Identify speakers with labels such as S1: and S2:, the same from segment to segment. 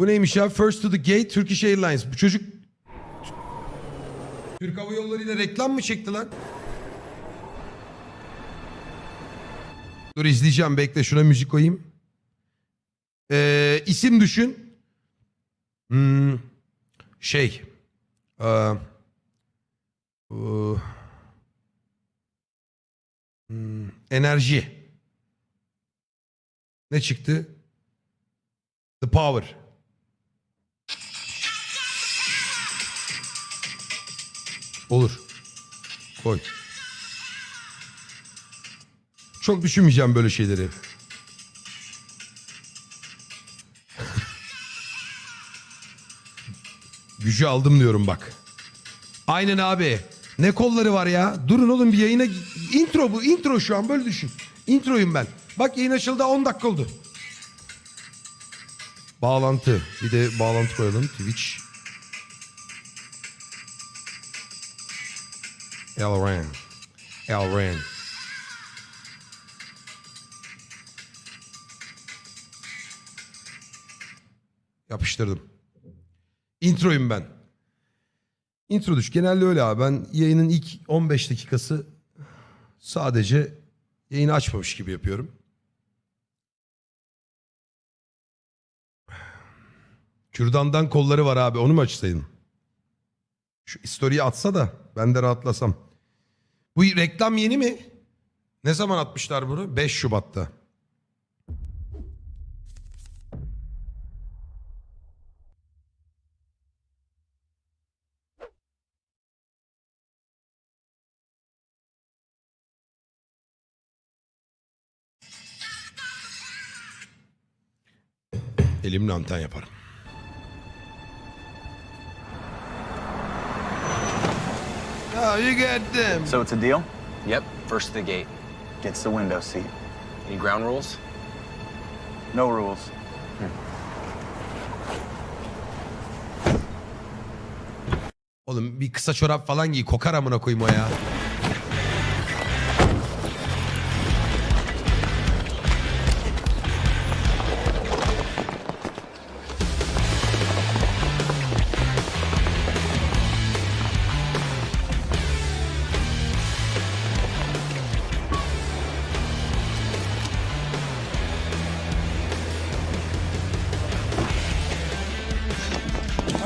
S1: Bu neymiş ya? First to the gate Turkish Airlines. Bu çocuk Türk Hava Yolları ile reklam mı çekti lan? Dur izleyeceğim bekle şuna müzik koyayım. Ee, isim düşün. Hmm, şey. Aa, bu- hmm, enerji. Ne çıktı? The Power. Olur. Koy. Çok düşünmeyeceğim böyle şeyleri. Gücü aldım diyorum bak. Aynen abi. Ne kolları var ya? Durun oğlum bir yayına... Intro bu. Intro şu an böyle düşün. Introyum ben. Bak yayın açıldı 10 dakika oldu. Bağlantı. Bir de bağlantı koyalım. Twitch. Elran. Elran. Yapıştırdım. Introyum ben. Intro düş. Genelde öyle abi. Ben yayının ilk 15 dakikası sadece yayını açmamış gibi yapıyorum. Kürdandan kolları var abi. Onu mu açsaydın? Şu story'i atsa da ben de rahatlasam. Bu reklam yeni mi? Ne zaman atmışlar bunu? 5 Şubat'ta. Elimle anten yaparım. Oh, you got them.
S2: So it's a deal?
S3: Yep, first to the gate.
S2: Gets the window seat.
S3: Any ground rules?
S2: No rules.
S1: Oğlum bir kısa çorap falan giy. Kokar amına koyayım o ya.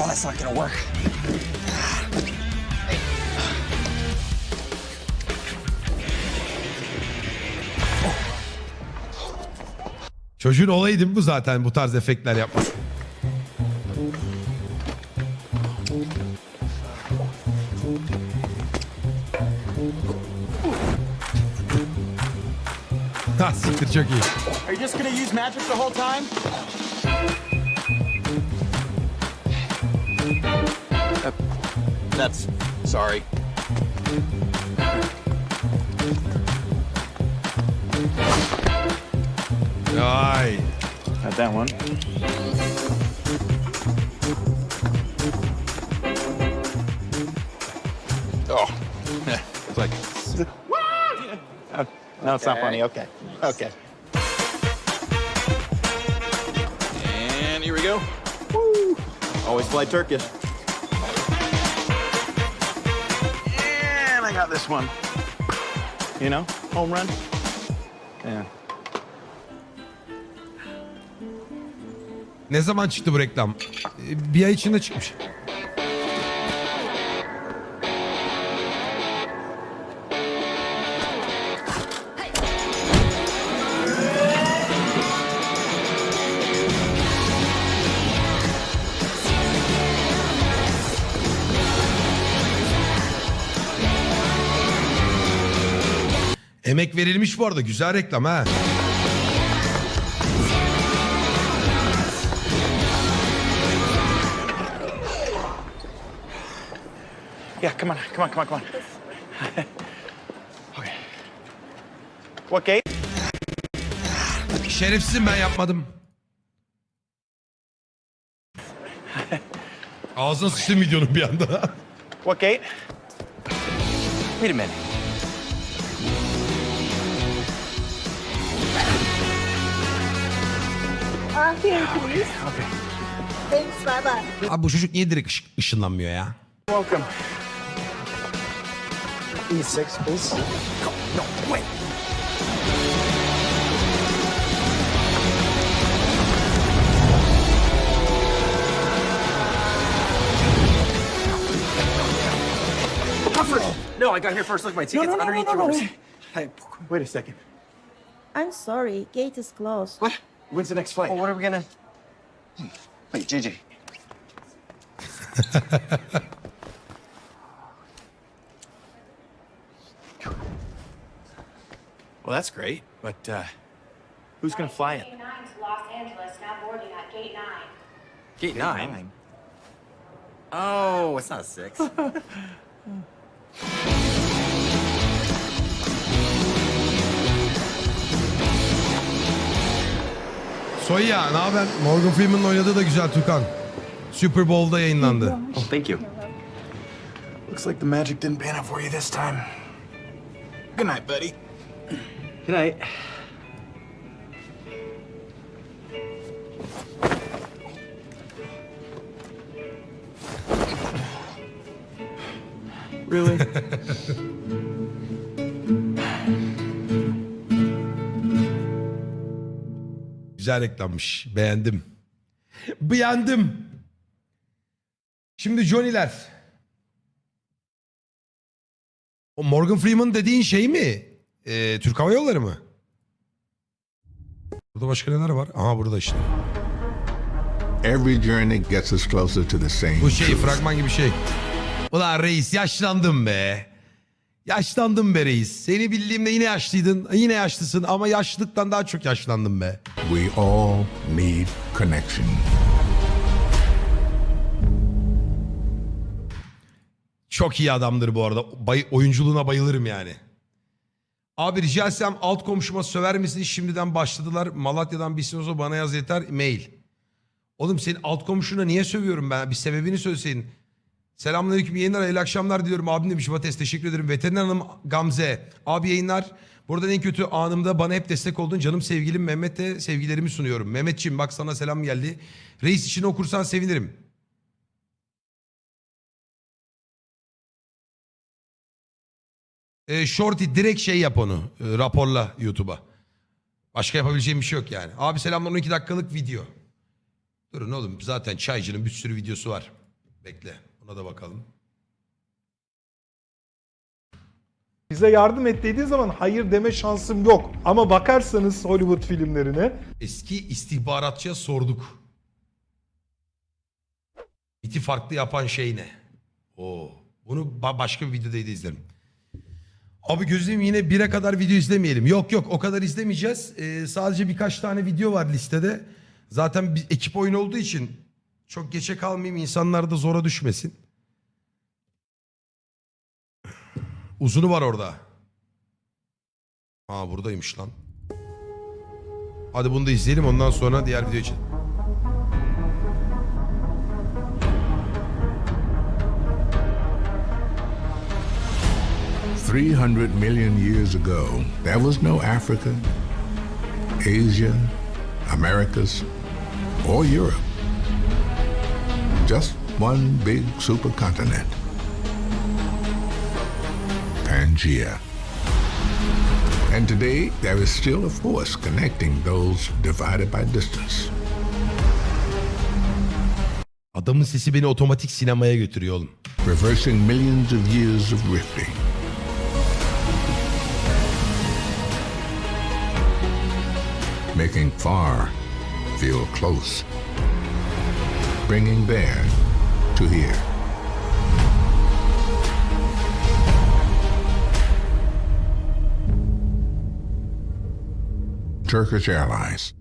S3: Oh, that's not gonna work.
S1: Çocuğun olayı değil mi bu zaten bu tarz efektler yapması? Ha siktir çok iyi.
S2: Are you just gonna use magic the whole time?
S3: That's sorry.
S1: Ay.
S2: Got that one.
S3: Oh, it's like oh,
S2: No, it's not funny. Okay. Okay.
S3: and here we go.
S2: Always fly Turkish. Got this one. You know, home run. Yeah.
S1: Ne zaman çıktı bu reklam? Bir ay içinde çıkmış. Emek verilmiş bu arada. Güzel reklam ha.
S2: Yeah, come on, come on, come on, come on. okay. What gate?
S1: Şerefsizim ben yapmadım. Ağzına sıçtım videonun bir anda.
S2: What gate?
S3: Wait a minute.
S2: Okay.
S4: Thanks, bye bye.
S1: Abi bu çocuk niye direkt ış- ışınlanmıyor ya?
S2: Welcome.
S5: E6, please.
S2: No, wait.
S5: No, I got here first. Look, my ticket's
S2: no, no, no,
S5: underneath
S2: no, no.
S5: yours.
S2: Wait. Hey, wait a second.
S4: I'm sorry, gate is closed.
S2: What? When's the next flight?
S5: Well, what are we gonna?
S2: Wait, JJ. well, that's great, but uh, who's gonna fly it?
S6: Gate 9 to Los Angeles, now boarding at Gate 9.
S5: Gate nine. Oh, it's not a six.
S1: Soya ne haber? Morgan Freeman'ın oynadığı da güzel Tukan. Super Bowl'da yayınlandı.
S5: oh, thank you.
S2: Looks like the magic didn't pan out for you this time. Good night, buddy.
S5: Good night.
S2: Really?
S1: Güzel reklammış. Beğendim. Beğendim. Şimdi Johnny'ler. O Morgan Freeman dediğin şey mi? Ee, Türk Hava Yolları mı? Burada başka neler var? Aha burada işte.
S7: Every journey gets us closer to the same
S1: Bu şey fragman gibi şey. Ulan reis yaşlandım be. Yaşlandım be reis. Seni bildiğimde yine yaşlıydın. Yine yaşlısın ama yaşlılıktan daha çok yaşlandım be.
S7: We all need connection.
S1: Çok iyi adamdır bu arada. Bay, oyunculuğuna bayılırım yani. Abi rica etsem alt komşuma söver misin? Şimdiden başladılar. Malatya'dan bir olsa bana yaz yeter. Mail. Oğlum senin alt komşuna niye sövüyorum ben? Bir sebebini söyleseydin. Selamünaleyküm yayınlar. Hayırlı akşamlar diliyorum. Abim demiş. Vates teşekkür ederim. Veteriner Hanım Gamze. Abi yayınlar. Buradan en kötü anımda bana hep destek oldun. Canım sevgilim Mehmet'e sevgilerimi sunuyorum. Mehmetçiğim bak sana selam geldi. Reis için okursan sevinirim. E, Shorty direkt şey yap onu. e, raporla YouTube'a. Başka yapabileceğim bir şey yok yani. Abi selamlar 12 dakikalık video. Durun oğlum zaten Çaycı'nın bir sürü videosu var. Bekle buna da bakalım.
S8: Bize yardım et dediği zaman hayır deme şansım yok. Ama bakarsanız Hollywood filmlerine
S1: Eski istihbaratçıya sorduk. MIT'i farklı yapan şey ne? Oo, bunu ba- başka bir videoda da izlerim. Abi gözüm yine bire kadar video izlemeyelim. Yok yok o kadar izlemeyeceğiz. Ee, sadece birkaç tane video var listede. Zaten bir ekip oyunu olduğu için çok geçe kalmayayım insanlar da zora düşmesin. Uzunu var orada. Aa buradaymış lan. Hadi bunu da izleyelim ondan sonra diğer video için.
S7: Three hundred million years ago, there was no Africa, Asia, Americas, or Europe. Just one big supercontinent. Pangea. And today, there is still a force connecting those divided by distance.
S1: Adamın sesi beni otomatik sinemaya götürüyor oğlum.
S7: reversing millions of years of rifting. Making far feel close. Bringing there to here. Turkish Airlines.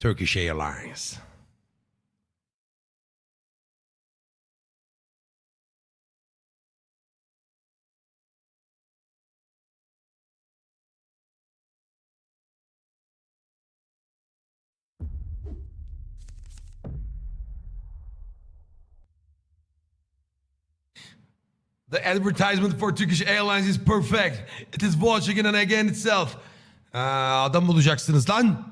S1: Turkish Airlines. The advertisement for Turkish Airlines is perfect. It is watching and again itself. Aa, adam bulacaksınız lan.